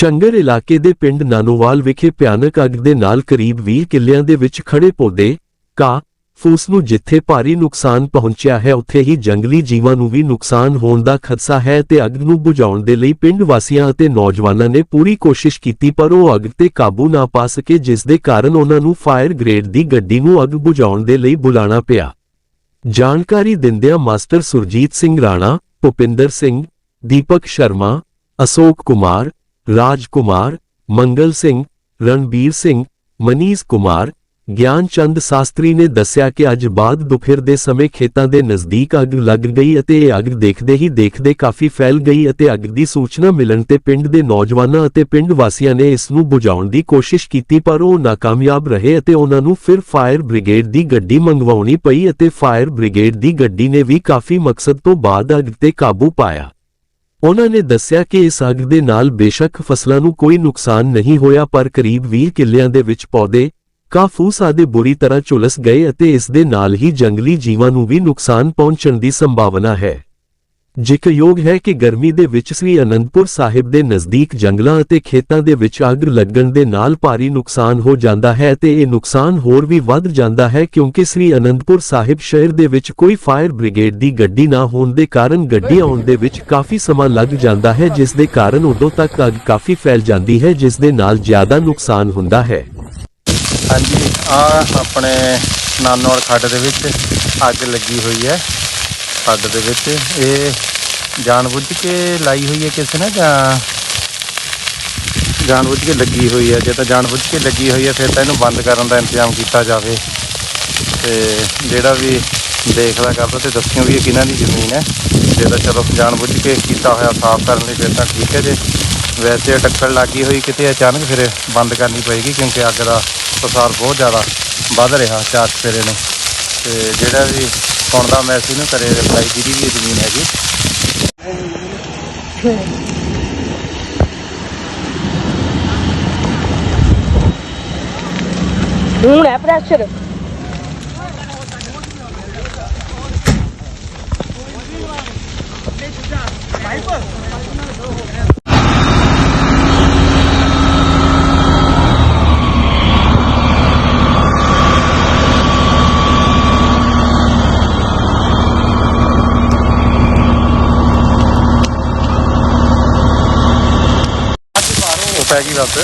ਚੰਗਰ ਇਲਾਕੇ ਦੇ ਪਿੰਡ ਨਾਨੋਵਾਲ ਵਿਖੇ ਭਿਆਨਕ ਅੱਗ ਦੇ ਨਾਲ ਕਰੀਬ 20 ਕਿੱਲਿਆਂ ਦੇ ਵਿੱਚ ਖੜੇ ਪੌਦੇ ਕਾ ਫੂਸ ਨੂੰ ਜਿੱਥੇ ਭਾਰੀ ਨੁਕਸਾਨ ਪਹੁੰਚਿਆ ਹੈ, ਉੱਥੇ ਹੀ ਜੰਗਲੀ ਜੀਵਾਂ ਨੂੰ ਵੀ ਨੁਕਸਾਨ ਹੋਣ ਦਾ ਖਦਸ਼ਾ ਹੈ ਤੇ ਅੱਗ ਨੂੰ ਬੁਝਾਉਣ ਦੇ ਲਈ ਪਿੰਡ ਵਾਸੀਆਂ ਅਤੇ ਨੌਜਵਾਨਾਂ ਨੇ ਪੂਰੀ ਕੋਸ਼ਿਸ਼ ਕੀਤੀ, ਪਰ ਉਹ ਅੱਗ ਤੇ ਕਾਬੂ ਨਾ ਪਾ ਸਕੇ, ਜਿਸ ਦੇ ਕਾਰਨ ਉਹਨਾਂ ਨੂੰ ਫਾਇਰ ਗ੍ਰੇਡ ਦੀ ਗੱਡੀ ਨੂੰ ਅੱਗ ਬੁਝਾਉਣ ਦੇ ਲਈ ਬੁਲਾਉਣਾ ਪਿਆ। ਜਾਣਕਾਰੀ ਦਿੰਦਿਆਂ ਮਾਸਟਰ ਸੁਰਜੀਤ ਸਿੰਘ ਰਾਣਾ, ਭੁਪਿੰਦਰ ਸਿੰਘ, ਦੀਪਕ ਸ਼ਰਮਾ, ਅਸ਼ੋਕ ਕੁਮਾਰ ਰਾਜ ਕੁਮਾਰ ਮੰਗਲ ਸਿੰਘ ਰਣਬੀਰ ਸਿੰਘ ਮਨੀਸ਼ ਕੁਮਾਰ ਗਿਆਨ ਚੰਦ ਸ਼ਾਸਤਰੀ ਨੇ ਦੱਸਿਆ ਕਿ ਅੱਜ ਬਾਅਦ ਦੁਪਹਿਰ ਦੇ ਸਮੇਂ ਖੇਤਾਂ ਦੇ ਨਜ਼ਦੀਕ ਅੱਗ ਲੱਗ ਗਈ ਅਤੇ ਇਹ ਅੱਗ ਦੇਖਦੇ ਹੀ ਦੇਖਦੇ ਕਾਫੀ ਫੈਲ ਗਈ ਅਤੇ ਅੱਗ ਦੀ ਸੂਚਨਾ ਮਿਲਣ ਤੇ ਪਿੰਡ ਦੇ ਨੌਜਵਾਨਾਂ ਅਤੇ ਪਿੰਡ ਵਾਸੀਆਂ ਨੇ ਇਸ ਨੂੰ ਬੁਝਾਉਣ ਦੀ ਕੋਸ਼ਿਸ਼ ਕੀਤੀ ਪਰ ਉਹ ਨਾਕਾਮਯਾਬ ਰਹੇ ਅਤੇ ਉਹਨਾਂ ਨੂੰ ਫਿਰ ਫਾਇਰ ਬ੍ਰਿਗੇਡ ਦੀ ਗੱਡੀ ਮੰਗਵਾਉਣੀ ਪਈ ਅਤੇ ਫਾਇਰ ਬ੍ਰਿਗੇਡ ਦੀ ਗੱਡੀ ਨੇ ਵੀ ਕਾਫੀ ਮਕਸਦ ਤੋਂ ਬਾਅਦ ਅੱਗ ਤੇ ਕਾਬੂ ਪਾਇਆ ਉਹਨਾਂ ਨੇ ਦੱਸਿਆ ਕਿ ਇਸ ਅੱਗ ਦੇ ਨਾਲ ਬੇਸ਼ੱਕ ਫਸਲਾਂ ਨੂੰ ਕੋਈ ਨੁਕਸਾਨ ਨਹੀਂ ਹੋਇਆ, ਪਰ ਕਰੀਬ 20 ਕਿੱਲਿਆਂ ਦੇ ਵਿੱਚ ਪੌਦੇ, ਕਾਫੂਸ ਆਦਿ ਬੁਰੀ ਤਰ੍ਹਾਂ ਝੁਲਸ ਗਏ ਅਤੇ ਇਸ ਦੇ ਨਾਲ ਹੀ ਜੰਗਲੀ ਜੀਵਾਂ ਨੂੰ ਵੀ ਨੁਕਸਾਨ ਪਹੁੰਚਣ ਦੀ ਸੰਭਾਵਨਾ ਹੈ। ਜ਼ਿਕਰਯੋਗ ਹੈ ਕਿ ਗਰਮੀ ਦੇ ਵਿੱਚ ਸ੍ਰੀ ਅਨੰਦਪੁਰ ਸਾਹਿਬ ਦੇ ਨਜ਼ਦੀਕ ਜੰਗਲਾਂ ਅਤੇ ਖੇਤਾਂ ਦੇ ਵਿੱਚ ਅੱਗ ਲੱਗਣ ਦੇ ਨਾਲ ਭਾਰੀ ਨੁਕਸਾਨ ਹੋ ਜਾਂਦਾ ਹੈ ਤੇ ਇਹ ਨੁਕਸਾਨ ਹੋਰ ਵੀ ਵੱਧ ਜਾਂਦਾ ਹੈ ਕਿਉਂਕਿ ਸ੍ਰੀ ਅਨੰਦਪੁਰ ਸਾਹਿਬ ਸ਼ਹਿਰ ਦੇ ਵਿੱਚ ਕੋਈ ਫਾਇਰ ਬ੍ਰਿਗੇਡ ਦੀ ਗੱਡੀ ਨਾ ਹੋਣ ਦੇ ਕਾਰਨ ਗੱਡੀ ਆਉਣ ਦੇ ਵਿੱਚ ਕਾਫੀ ਸਮਾਂ ਲੱਗ ਜਾਂਦਾ ਹੈ, ਜਿਸ ਦੇ ਕਾਰਨ ਉਦੋਂ ਤੱਕ ਅੱਗ ਕਾਫੀ ਫੈਲ ਜਾਂਦੀ ਹੈ, ਜਿਸ ਦੇ ਨਾਲ ਜ਼ਿਆਦਾ ਨੁਕਸਾਨ ਹੁੰਦਾ ਹੈ। ਹਾਂਜੀ ਆ ਆਪਣੇ ਨਾਨੋਰ ਖੱਡ ਦੇ ਵਿੱਚ ਅੱਗ ਲੱਗੀ ਹੋਈ ਹੈ। ਖੱਡ ਦੇ ਵਿੱਚ। ਇਹ ਜਾਣਬੁੱਝ ਕੇ ਲਾਈ ਹੋਈ ਹੈ ਕਿਸੇ ਨੇ ਜਾਂ ਜਾਣਬੁੱਝ ਕੇ ਲੱਗੀ ਹੋਈ ਹੈ। ਜੇ ਤਾਂ ਜਾਣਬੁੱਝ ਕੇ ਲੱਗੀ ਹੋਈ ਹੈ, ਫਿਰ ਤਾਂ ਇਹਨੂੰ ਬੰਦ ਕਰਨ ਦਾ ਇੰਤਜ਼ਾਮ ਕੀਤਾ ਜਾਵੇ। ਤੇ ਜਿਹੜਾ ਵੀ ਦੇਖਦਾ ਕਰਦਾ ਤੇ ਦੱਸਿਓ ਵੀ ਇਹ ਕਿਹਨਾਂ ਦੀ ਜ਼ਮੀਨ ਹੈ। ਜੇ ਤਾਂ ਚਲੋ ਜਾਣਬੁੱਝ ਕੇ ਕੀਤਾ ਹੋਇਆ ਸਾਫ਼ ਕਰਨ ਲਈ, ਫਿਰ ਤਾਂ ਠੀਕ ਹੈ ਜੇ। ਵੈਸੇ ਟੱਕਰ ਲੱਗੀ ਹੋਈ ਕਿਤੇ ਅਚਾਨਕ ਫਿਰ ਬੰਦ ਕਰਨੀ ਪਏਗੀ ਕਿਉਂਕਿ ਅੱਗ ਦਾ ਪਸਾਰ ਬਹੁਤ ਜ਼ਿਆਦਾ ਵੱਧ ਰਿਹਾ ਚਾਰ ਫੇਰੇ ਨੂੰ। ਤੇ ਜਿਹੜਾ ਵੀ ਸੁਣਦਾ ਮੈਸੇਜ ਨੂੰ ਕਰੇ ਰਿਪਲਾਈ ਜਿਹਦੀ ਵੀ ਜ਼ਮੀਨ ਹੈਗੀ। ਹੁਣ ਹੈ ਪ੍ਰੈਸ਼ਰ ਉਹ ਪੈ ਗਈ ਬਸ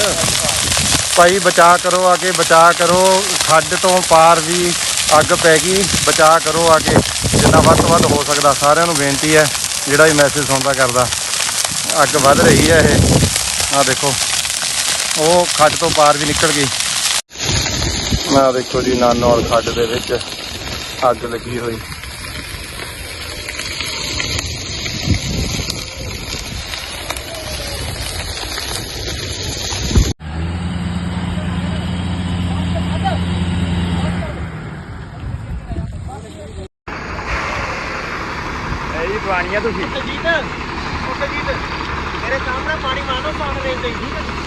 ਭਾਈ ਬਚਾ ਕਰੋ ਆ ਕੇ ਬਚਾ ਕਰੋ। ਖੱਡ ਤੋਂ ਪਾਰ ਵੀ ਅੱਗ ਪੈ ਗਈ ਬਚਾ ਕਰੋ ਆ ਕੇ ਜਿੰਨਾ ਵੱਧ ਤੋਂ ਵੱਧ ਹੋ ਸਕਦਾ, ਸਾਰਿਆਂ ਨੂੰ ਬੇਨਤੀ ਹੈ, ਜਿਹੜਾ ਵੀ ਮੈਸੇਜ ਸੁਣਦਾ ਕਰਦਾ। ਅੱਗ ਵੱਧ ਰਹੀ ਹੈ ਇਹ। ਆ ਦੇਖੋ, ਉਹ ਖੱਡ ਤੋਂ ਪਾਰ ਵੀ ਨਿਕਲ ਗਈ। ਆ ਦੇਖੋ ਜੀ ਨਾਨੋਲ ਖੱਡ ਦੇ ਵਿੱਚ ਅੱਗ ਲੱਗੀ ਹੋਈ। ਇਹ ਜੀ ਪੁਰਾਣੀਆਂ ਤੁਸੀਂ। ਜੀਤ ਉਹ ਜੀਤ ਮੇਰੇ ਸਾਹਮਣੇ ਪਾਣੀ ਮਾਰੋ ਪਾਣ ਲੈਂਦੇ ਠੀਕ ਹੈ